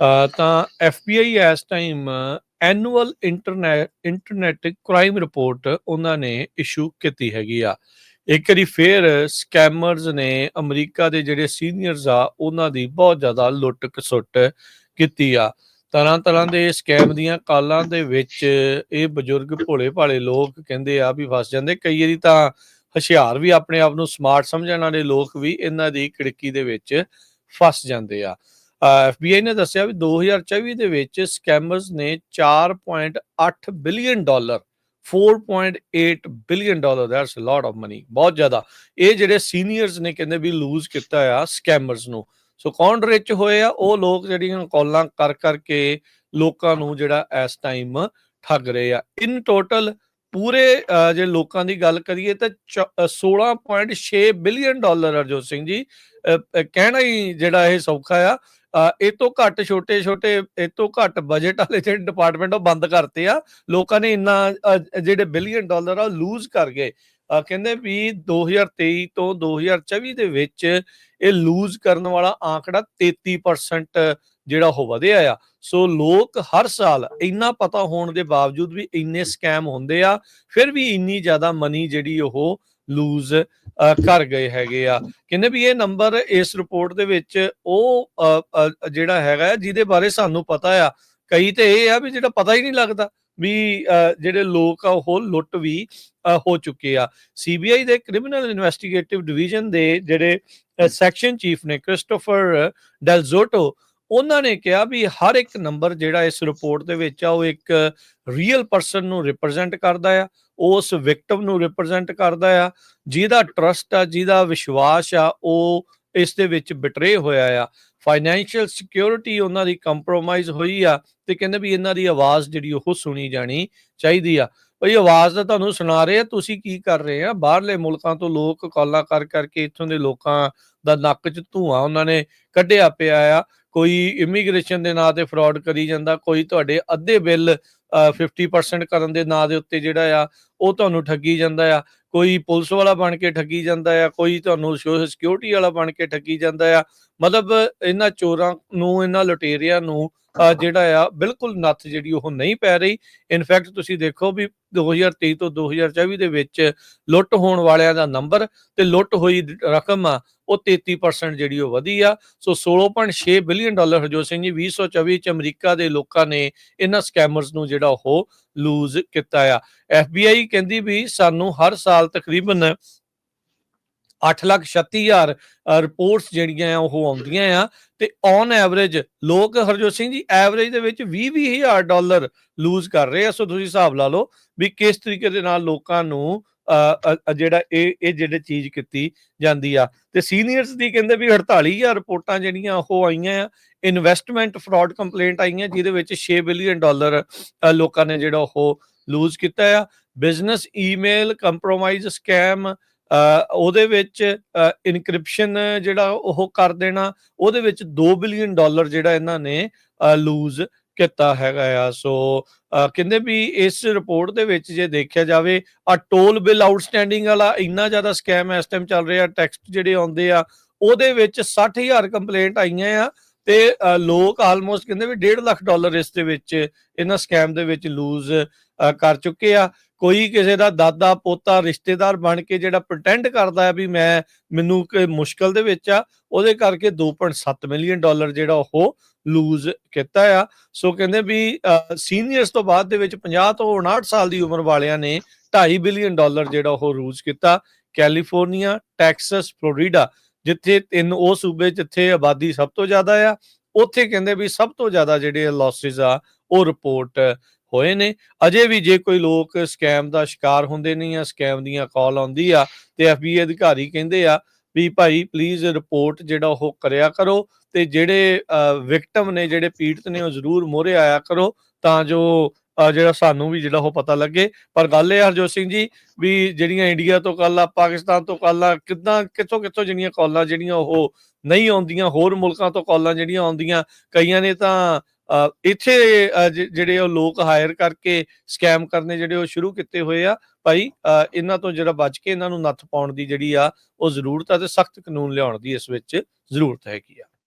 ਅ, ਤਾਂ FBI ਇਸ time annual internet internet crime report ਉਹਨਾਂ ਨੇ ਇਸ਼ੂ ਕੀਤੀ ਹੈਗੀ ਆ। ਇੱਕ ਵਾਰੀ ਫੇਰ ਸਕੈਮਰਸ ਨੇ ਅਮਰੀਕਾ ਦੇ ਜਿਹੜੇ ਸੀਨੀਅਰਸ ਆ ਉਹਨਾਂ ਦੀ ਬਹੁਤ ਜ਼ਿਆਦਾ ਲੁੱਟ ਕਸੁੱਟ ਕੀਤੀ ਆ। ਤਰ੍ਹਾਂ ਤਰ੍ਹਾਂ ਦੇ ਸਕੈਮ ਦੀਆਂ ਕਾਲਾਂ ਦੇ ਵਿੱਚ ਇਹ ਬਜ਼ੁਰਗ ਭੋਲੇ ਭਾਲੇ ਲੋਕ ਕਹਿੰਦੇ ਆ ਵੀ ਫਸ ਜਾਂਦੇ। ਕਈ ਵਾਰੀ ਤਾਂ ਹੁਸ਼ਿਆਰ ਵੀ ਆਪਣੇ ਆਪ ਨੂੰ ਸਮਾਰਟ ਸਮਝਣ ਵਾਲੇ ਲੋਕ ਵੀ ਇਹਨਾਂ ਦੀ ਖਿੜਕੀ ਦੇ ਵਿੱਚ ਫਸ ਜਾਂਦੇ ਆ। ਐਫਬੀਆਈ ਨੇ ਦੱਸਿਆ ਵੀ 2024 ਦੇ ਵਿੱਚ ਸਕੈਮਰਸ ਨੇ 4.8 billion dollar 4.8 billion dollar that's a lot of money ਬਹੁਤ ਜ਼ਿਆਦਾ। ਇਹ ਜਿਹੜੇ ਸੀਨੀਅਰਸ ਨੇ ਕਹਿੰਦੇ ਵੀ ਲੂਜ਼ ਕੀਤਾ ਆ ਸਕੈਮਰਸ ਨੂੰ। ਸੋ ਕੌਣ ਰਿਚ ਹੋਏ ਆ? ਉਹ ਲੋਕ ਜਿਹੜੀਆਂ ਕਾਲਾਂ ਕਰ ਕਰਕੇ ਲੋਕਾਂ ਨੂੰ ਜਿਹੜਾ ਇਸ ਟਾਈਮ ਠੱਗ ਰਹੇ ਆ। ਇਨ ਟੋਟਲ ਪੂਰੇ ਜੇ ਲੋਕਾਂ ਦੀ ਗੱਲ ਕਰੀਏ ਤਾਂ 16.6 ਬਿਲੀਅਨ ਡਾਲਰ ਅਰਜੋਤ ਸਿੰਘ ਜੀ ਕਹਿਣਾ ਹੀ ਜਿਹੜਾ ਇਹ ਸੌਖਾ ਆ ਇਹ ਤੋਂ ਘੱਟ ਛੋਟੇ ਛੋਟੇ, ਇਹ ਤੋਂ ਘੱਟ ਬਜਟ ਵਾਲੇ ਜਿਹੜੇ ਡਿਪਾਰਟਮੈਂਟ ਉਹ ਬੰਦ ਕਰਤੇ ਆ, ਲੋਕਾਂ ਨੇ ਇੰਨਾ ਜਿਹੜੇ ਬਿਲੀਅਨ ਡਾਲਰ ਆ ਲੂਜ਼ ਕਰ ਗਏ। ਕਹਿੰਦੇ ਵੀ 2023 ਤੋਂ 2024 ਦੇ ਵਿੱਚ ਇਹ ਲੂਜ਼ ਕਰਨ ਵਾਲਾ ਆંકੜਾ 33% ਜਿਹੜਾ ਉਹ ਵਧਿਆ ਆ। ਸੋ ਲੋਕ ਹਰ ਸਾਲ ਇੰਨਾ ਪਤਾ ਹੋਣ ਦੇ ਬਾਵਜੂਦ ਵੀ ਇੰਨੇ ਸਕੈਮ ਹੁੰਦੇ ਆ, ਫਿਰ ਵੀ ਇੰਨੀ ਜ਼ਿਆਦਾ ਮਨੀ ਜਿਹੜੀ ਉਹ ਲੂਜ਼ ਕਰ ਗਏ ਹੈਗੇ ਆ। ਕਹਿੰਦੇ ਵੀ ਇਹ ਨੰਬਰ ਇਸ ਰਿਪੋਰਟ ਦੇ ਵਿੱਚ ਉਹ ਜਿਹੜਾ ਹੈਗਾ ਜਿਹਦੇ ਬਾਰੇ ਸਾਨੂੰ ਪਤਾ ਆ। ਕਈ ਤੇ ਇਹ ਆ ਵੀ ਜਿਹੜਾ ਪਤਾ ਹੀ ਨਹੀਂ ਲੱਗਦਾ ਵੀ ਜਿਹੜੇ ਲੋਕ ਆ ਉਹ ਲੁੱਟ ਵੀ ਹੋ ਚੁੱਕੇ ਆ। ਸੀਬੀਆਈ ਦੇ ਕ੍ਰਿਮੀਨਲ ਇਨਵੈਸਟੀਗੇਟਿਵ ਡਿਵੀਜ਼ਨ ਦੇ ਜਿਹੜੇ ਸੈਕਸ਼ਨ ਚੀਫ ਨੇ ਕ੍ਰਿਸਟੋਫਰ ਡੈਲਜ਼ੋਟੋ ਉਹਨਾਂ ਨੇ ਕਿਹਾ ਵੀ ਹਰ ਇੱਕ ਨੰਬਰ ਜਿਹੜਾ ਇਸ ਰਿਪੋਰਟ ਦੇ ਵਿੱਚ ਆ, ਉਹ ਇੱਕ ਰੀਅਲ ਪਰਸਨ ਨੂੰ ਰਿਪਰੈਜ਼ੈਂਟ ਕਰਦਾ ਆ ਉਸ ਵਿਕਟਮ ਨੂੰ ਰਿਪਰੈਜ਼ੈਂਟ ਕਰਦਾ ਆ, ਜਿਹਦਾ ਟਰਸਟ ਆ, ਜਿਹਦਾ ਵਿਸ਼ਵਾਸ ਆ, ਉਹ ਇਸ ਦੇ ਵਿੱਚ ਬਿਟਰੇ ਹੋਇਆ ਆ। ਫਾਈਨੈਂਸ਼ੀਅਲ ਸਿਕਿਉਰਿਟੀ ਉਹਨਾਂ ਦੀ ਕੰਪਰੋਮਾਈਜ਼ ਹੋਈ ਆ ਤੇ ਕਹਿੰਦੇ ਵੀ ਇਹਨਾਂ ਦੀ ਆਵਾਜ਼ ਜਿਹੜੀ ਉਹ ਸੁਣੀ ਜਾਣੀ ਚਾਹੀਦੀ ਆ। ਭਈ ਆਵਾਜ਼ ਤਾਂ ਤੁਹਾਨੂੰ ਸੁਣਾ ਰਹੇ ਆ, ਤੁਸੀਂ ਕੀ ਕਰ ਰਹੇ ਆ? ਬਾਹਰਲੇ ਮੁਲਕਾਂ ਤੋਂ ਲੋਕ ਕਾਲਾਂ ਕਰ, ਕਰਕੇ ਇੱਥੋਂ ਦੇ ਲੋਕਾਂ ਦਾ ਨੱਕ 'ਚ ਧੂਆਂ ਉਹਨਾਂ ਨੇ ਕੱਢਿਆ ਪਿਆ ਆ। ਕੋਈ ਇਮੀਗ੍ਰੇਸ਼ਨ ਦੇ ਨਾਂ ਤੇ ਫਰਾਡ ਕਰੀ ਜਾਂਦਾ, ਕੋਈ ਤੁਹਾਡੇ ਅੱਧੇ ਬਿੱਲ 50% ਕਰਨ ਦੇ ਨਾਂ ਦੇ ਉੱਤੇ ਜਿਹੜਾ ਆ, ਉਹ ਤੁਹਾਨੂੰ ਠੱਗੀ ਜਾਂਦਾ ਆ। ਕੋਈ ਪੁਲਿਸ ਵਾਲਾ ਬਣ ਕੇ ਠੱਗੀ ਜਾਂਦਾ ਆ, ਕੋਈ ਤੁਹਾਨੂੰ ਸੋਸ਼ਲ ਸਿਕਿਉਰਿਟੀ ਵਾਲਾ ਬਣ ਕੇ ਠੱਗੀ ਜਾਂਦਾ ਆ। ਮਤਲਬ ਇਹਨਾਂ ਚੋਰਾਂ ਨੂੰ, ਇਹਨਾਂ ਲੁਟੇਰਿਆਂ ਨੂੰ ਜਿਹੜਾ ਆ, ਬਿਲਕੁਲ ਨੱਥ ਜਿਹੜੀ ਉਹ ਨਹੀਂ ਪੈ ਰਹੀ। ਇਨਫੈਕਟ ਤੁਸੀਂ ਦੇਖੋ ਵੀ 2023 ਤੋਂ 2024 ਦੇ ਵਿੱਚ ਲੁੱਟ ਹੋਣ ਵਾਲਿਆਂ ਦਾ ਨੰਬਰ ਤੇ ਲੁੱਟ ਹੋਈ ਰਕਮ ਆ ਉਹ 33% ਜਿਹੜੀ ਉਹ ਵਧੀ ਆ। So 16.6 billion dollar Harjot Singh ji 2024 ਚ ਅਮਰੀਕਾ ਦੇ ਲੋਕਾਂ ਨੇ ਇਹਨਾਂ ਸਕੈਮਰਸ ਨੂੰ ਜਿਹੜਾ ਉਹ ਲੂਜ਼ ਕੀਤਾ ਆ। FBI ਕਹਿੰਦੀ ਵੀ ਸਾਨੂੰ ਹਰ ਸਾਲ ਤਕਰੀਬਨ 836000 ਰਿਪੋਰਟਸ ਜਿਹੜੀਆਂ ਆ, ਉਹ ਆਉਂਦੀਆਂ ਆ ਤੇ ਔਨ ਐਵਰੇਜ ਲੋਕ ਹਰਜੋਤ ਸਿੰਘ ਜੀ ਐਵਰੇਜ ਦੇ ਵਿੱਚ 20 20000 ਡਾਲਰ ਲੂਜ਼ ਕਰ ਰਹੇ ਆ। ਸੋ ਤੁਸੀਂ ਹਿਸਾਬ ਲਾ ਲਓ ਵੀ ਕਿਸ ਤਰੀਕੇ ਦੇ ਨਾਲ ਲੋਕਾਂ ਨੂੰ ਜਿਹੜਾ ਇਹ ਇਹ ਜਿਹੜੇ ਚੀਜ਼ ਕੀਤੀ ਜਾਂਦੀ ਆ। ਤੇ ਸੀਨੀਅਰਸ ਦੀ ਕਹਿੰਦੇ ਵੀ 48000 ਰਿਪੋਰਟਾਂ ਜਿਹੜੀਆਂ, ਉਹ ਆਈਆਂ ਆ। ਇਨਵੈਸਟਮੈਂਟ ਫਰਾਡ ਕੰਪਲੇਂਟ ਆਈਆਂ, ਜਿਹਦੇ ਵਿੱਚ 6 ਬਿਲੀਅਨ ਡਾਲਰ ਲੋਕਾਂ ਨੇ ਜਿਹੜਾ ਉਹ ਲੂਜ਼ ਕੀਤਾ ਆ। ਬਿਜ਼ਨਸ ਈਮੇਲ ਕੰਪਰੋਮਾਈਜ਼ ਸਕੈਮ ਉਹਦੇ ਵਿੱਚ ਇਨਕ੍ਰਿਪਸ਼ਨ ਜਿਹੜਾ ਉਹ ਕਰ ਦੇਣਾ, ਉਹਦੇ ਵਿੱਚ 2 ਬਿਲੀਅਨ ਡਾਲਰ ਜਿਹੜਾ ਇਹਨਾਂ ਨੇ ਲੂਜ਼ ਕੀਤਾ ਹੈਗਾ ਆ। ਸੋ ਕਹਿੰਦੇ ਵੀ ਇਸ ਰਿਪੋਰਟ ਦੇ ਵਿੱਚ ਜੇ ਦੇਖਿਆ ਜਾਵੇ ਆ ਟੋਲ ਬਿੱਲ ਆਊਟਸਟੈਂਡਿੰਗ ਵਾਲਾ ਇੰਨਾ ਜ਼ਿਆਦਾ ਸਕੈਮ ਇਸ ਟਾਈਮ ਚੱਲ ਰਿਹਾ ਟੈਕਸਟ ਜਿਹੜੇ ਆਉਂਦੇ ਆ, ਉਹਦੇ ਵਿੱਚ 60000 ਕੰਪਲੇਂਟ ਆਈਆਂ ਆ। ਤੇ ਲੋਕ ਆਲਮੋਸਟ ਕਹਿੰਦੇ ਵੀ 1.5 ਲੱਖ ਡਾਲਰ ਇਸ ਦੇ ਵਿੱਚ ਇਹਨਾਂ ਸਕੈਮ ਦੇ ਵਿੱਚ ਲੂਜ਼ ਕਰ ਚੁੱਕੇ ਆ। ਕੋਈ ਕਿਸੇ ਦਾ ਦਾਦਾ, ਪੋਤਾ, ਰਿਸ਼ਤੇਦਾਰ ਬਣ ਕੇ ਜਿਹੜਾ ਪ੍ਰਟੈਂਡ ਕਰਦਾ ਹੈ ਵੀ ਮੈਂ, ਮੈਨੂੰ ਕਿ ਮੁਸ਼ਕਲ ਦੇ ਵਿੱਚ ਆ, ਉਹਦੇ ਕਰਕੇ 2.7 ਮਿਲੀਅਨ ਡਾਲਰ ਜਿਹੜਾ ਉਹ ਲੂਜ਼ ਕੀਤਾ ਆ। ਸੋ ਕਹਿੰਦੇ ਵੀ ਸੀਨੀਅਰਸ ਤੋਂ ਬਾਅਦ ਦੇ ਵਿੱਚ 50 ਤੋਂ 59 ਸਾਲ ਦੀ ਉਮਰ ਵਾਲਿਆਂ ਨੇ 2.5 ਬਿਲੀਅਨ ਡਾਲਰ ਜਿਹੜਾ ਉਹ ਲੂਜ਼ ਕੀਤਾ। ਕੈਲੀਫੋਰਨੀਆ ਟੈਕਸਸ ਫਲੋਰੀਡਾ ਜਿੱਥੇ ਤਿੰਨ ਉਹ ਸੂਬੇ ਜਿੱਥੇ ਆਬਾਦੀ ਸਭ ਤੋਂ ਜ਼ਿਆਦਾ ਆ, ਉੱਥੇ ਕਹਿੰਦੇ ਵੀ ਸਭ ਤੋਂ ਜ਼ਿਆਦਾ ਜਿਹੜੇ ਲਾਸਸ ਆ, ਉਹ ਰਿਪੋਰਟ ਹੋਏ ਨੇ। ਅਜੇ ਵੀ ਜੇ ਕੋਈ ਲੋਕ ਸਕੈਮ ਦਾ ਸ਼ਿਕਾਰ ਹੁੰਦੇ ਨਹੀਂ ਆ ਸਕੈਮ ਦੀਆਂ ਕਾਲ ਆਉਂਦੀ ਆ, ਤੇ ਐਫਬੀਆਈ ਅਧਿਕਾਰੀ ਕਹਿੰਦੇ ਆ ਵੀ ਭਾਈ ਪਲੀਜ਼ ਰਿਪੋਰਟ ਜਿਹੜਾ ਉਹ ਕਰਿਆ ਕਰੋ ਤੇ ਜਿਹੜੇ ਵਿਕਟਮ ਨੇ ਜਿਹੜੇ ਪੀੜਤ ਨੇ ਉਹ ਜ਼ਰੂਰ ਮੋਹਰੇ ਆਇਆ ਕਰੋ, ਤਾਂ ਜੋ ਜਿਹੜਾ ਸਾਨੂੰ ਵੀ ਜਿਹੜਾ ਉਹ ਪਤਾ ਲੱਗੇ। ਪਰ ਗੱਲ ਇਹ ਹਰਜੋਤ ਸਿੰਘ ਜੀ, ਵੀ ਜਿਹੜੀਆਂ ਇੰਡੀਆ ਤੋਂ ਕਾਲਾਂ ਪਾਕਿਸਤਾਨ ਤੋਂ ਕਾਲਾਂ ਕਿੱਦਾਂ, ਕਿੱਥੋਂ ਕਿੱਥੋਂ ਜਿਹੜੀਆਂ ਕਾਲਾਂ ਜਿਹੜੀਆਂ ਉਹ ਨਹੀਂ ਆਉਂਦੀਆਂ, ਹੋਰ ਮੁਲਕਾਂ ਤੋਂ ਕਾਲਾਂ ਜਿਹੜੀਆਂ ਆਉਂਦੀਆਂ, ਕਈਆਂ ਨੇ ਤਾਂ ਇੱਥੇ ਜਿਹੜੇ ਉਹ ਲੋਕ ਹਾਇਰ ਕਰਕੇ ਸਕੈਮ ਕਰਨੇ ਜਿਹੜੇ ਉਹ ਸ਼ੁਰੂ ਕੀਤੇ ਹੋਏ ਆ, ਭਾਈ ਇਹਨਾਂ ਤੋਂ ਜਿਹੜਾ ਬਚ ਕੇ ਇਹਨਾਂ ਨੂੰ ਨੱਥ ਪਾਉਣ ਦੀ ਜਿਹੜੀ ਆ, ਉਹ ਜ਼ਰੂਰਤ ਆ ਤੇ ਸਖਤ ਕਾਨੂੰਨ ਲਿਆਉਣ ਦੀ ਇਸ ਵਿੱਚ ਜ਼ਰੂਰਤ ਹੈਗੀ ਆ।